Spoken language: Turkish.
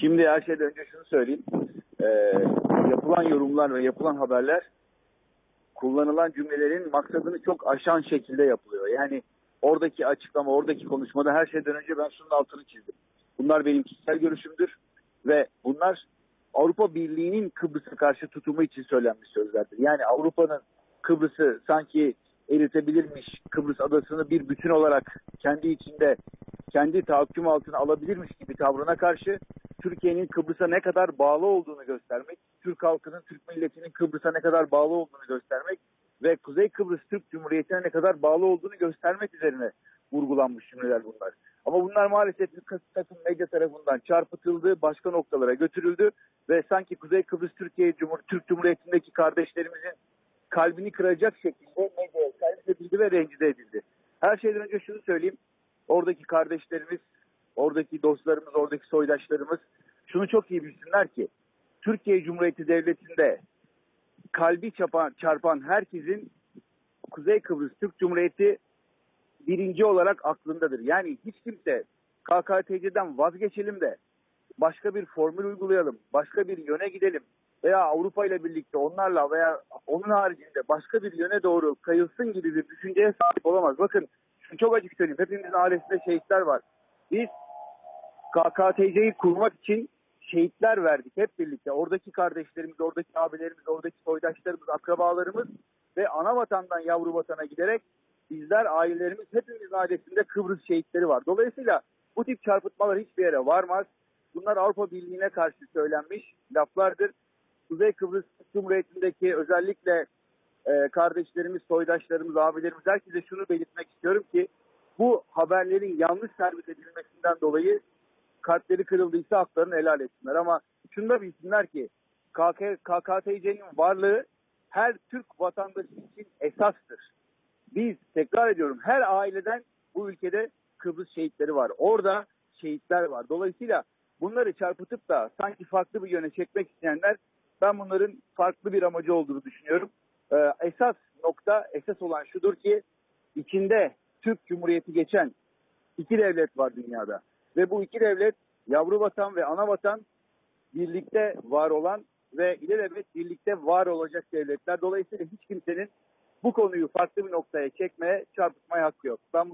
Şimdi her şeyden önce şunu söyleyeyim. Ee, yapılan yorumlar ve yapılan haberler kullanılan cümlelerin maksadını çok aşan şekilde yapılıyor. Yani oradaki açıklama, oradaki konuşmada her şeyden önce ben şunun altını çizdim. Bunlar benim kişisel görüşümdür ve bunlar Avrupa Birliği'nin Kıbrıs'a karşı tutumu için söylenmiş sözlerdir. Yani Avrupa'nın Kıbrıs'ı sanki eritebilirmiş, Kıbrıs adasını bir bütün olarak kendi içinde, kendi tahakküm altına alabilirmiş gibi tavrına karşı Türkiye'nin Kıbrıs'a ne kadar bağlı olduğunu göstermek, Türk halkının, Türk milletinin Kıbrıs'a ne kadar bağlı olduğunu göstermek ve Kuzey Kıbrıs Türk Cumhuriyeti'ne ne kadar bağlı olduğunu göstermek üzerine vurgulanmış cümleler bunlar. Ama bunlar maalesef bir takım medya tarafından çarpıtıldı, başka noktalara götürüldü ve sanki Kuzey Kıbrıs Türkiye Cumhur Türk Cumhuriyeti'ndeki kardeşlerimizin kalbini kıracak şekilde medyaya servis edildi ve rencide edildi. Her şeyden önce şunu söyleyeyim. Oradaki kardeşlerimiz, oradaki dostlarımız, oradaki soydaşlarımız şunu çok iyi bilsinler ki Türkiye Cumhuriyeti Devleti'nde kalbi çarpan, çarpan herkesin Kuzey Kıbrıs Türk Cumhuriyeti birinci olarak aklındadır. Yani hiç kimse KKTC'den vazgeçelim de başka bir formül uygulayalım, başka bir yöne gidelim veya Avrupa ile birlikte onlarla veya onun haricinde başka bir yöne doğru kayılsın gibi bir düşünceye sahip olamaz. Bakın şunu çok açık söyleyeyim. Hepimizin ailesinde şehitler var. Biz KKTC'yi kurmak için şehitler verdik hep birlikte. Oradaki kardeşlerimiz, oradaki abilerimiz, oradaki soydaşlarımız, akrabalarımız ve ana vatandan yavru vatana giderek bizler ailelerimiz hepimizin ailesinde Kıbrıs şehitleri var. Dolayısıyla bu tip çarpıtmalar hiçbir yere varmaz. Bunlar Avrupa Birliği'ne karşı söylenmiş laflardır. Kuzey Kıbrıs Cumhuriyeti'ndeki özellikle e, kardeşlerimiz, soydaşlarımız, abilerimiz herkese şunu belirtmek istiyorum ki bu haberlerin yanlış servis edilmesinden dolayı kalpleri kırıldıysa haklarını helal etsinler. Ama şunu da bilsinler ki KK, KKTC'nin varlığı her Türk vatandaşı için esastır. Biz tekrar ediyorum her aileden bu ülkede Kıbrıs şehitleri var. Orada şehitler var. Dolayısıyla bunları çarpıtıp da sanki farklı bir yöne çekmek isteyenler ben bunların farklı bir amacı olduğunu düşünüyorum. Ee, esas nokta, esas olan şudur ki içinde Türk Cumhuriyeti geçen iki devlet var dünyada. Ve bu iki devlet yavru vatan ve ana vatan birlikte var olan ve ilelebet birlikte var olacak devletler. Dolayısıyla hiç kimsenin bu konuyu farklı bir noktaya çekmeye, çarpıtmaya hakkı yok. Ben